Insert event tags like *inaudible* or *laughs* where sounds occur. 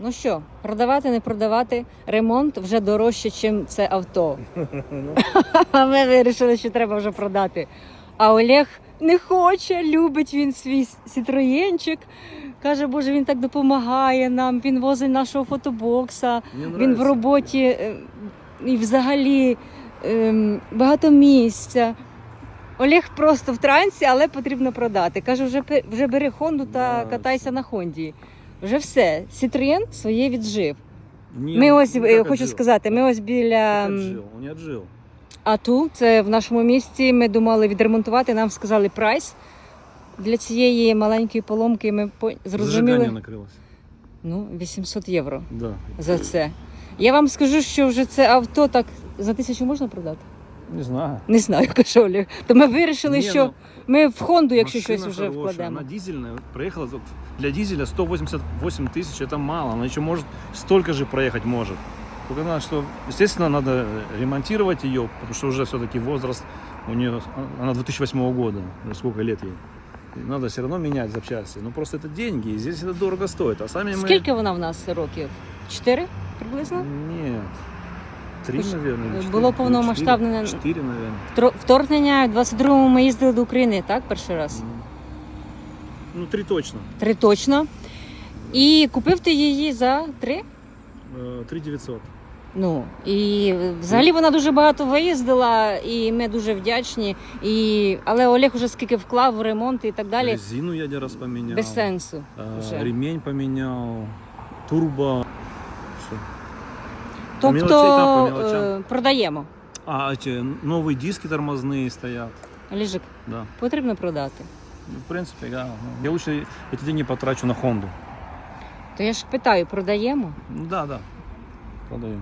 Ну що, продавати, не продавати, ремонт вже дорожче, ніж це авто. А ми вирішили, що треба вже продати. А Олег не хоче, любить він свій сітроєнчик. Каже, Боже, він так допомагає нам, він возить нашого фотобокса, він в роботі е, і взагалі ем, багато місця. Олег просто в трансі, але потрібно продати. Каже, вже, вже бери Хонду та катайся на Хонді. Вже все. Сітроєн своє віджив. Не, Ми ну, ось ну, е, хочу сказати, ми ось біля Как м, отжил? Он не це в нашому місті. Ми думали відремонтувати. Нам сказали прайс для цієї маленької поломки. Ми по- зрозуміли ну 800 євро Да. за це. Я вам скажу, що вже це авто так за тисячу можна продати. Не знаю. Не знаю, *laughs* каже Олег. То ми вирішили, Не, що ну, ми в Хонду, якщо машина щось вже хорошая, вкладемо. Она дизельная. Проехала за- для дизеля 188 тысяч. Это мало. Она еще может столько же проехать может. Только надо, что, естественно, надо ремонтировать ее, потому что уже все-таки возраст у нее, она 2008 года, ну, сколько лет ей. И надо все равно менять запчасти. Ну просто это деньги, и здесь это дорого стоит. А сами мы... Скільки вона в нас років? Чотири приблизно? Нет. Три, Хоч, наверное. или е, четыре. було Ну, повномасштабне, Четыре, четыре, наверное. Втро- Вторгнення в 22-му ми їздили до України, так? Перший раз. Ну, три точно. Три точно. І купив ти її за три? Э, Три девятьсот. Ну і взагалі вона дуже багато виїздила, і ми дуже вдячні. І... Але Олег уже скільки вклав в ремонт і так далі, Резину я один раз поменял. без сенсу. Э, уже. Ремень поменял. Турбо. Всё. По Тобто мелочей, так, по мелочам. е, продаємо. А эти новые диски тормозные стоят. Олежик, Да. потрібно продати. Ну, в принципе, да. Я лучше эти деньги потрачу на Хонду. То я ж питаю, продаємо? Ну, да, да. Продаю.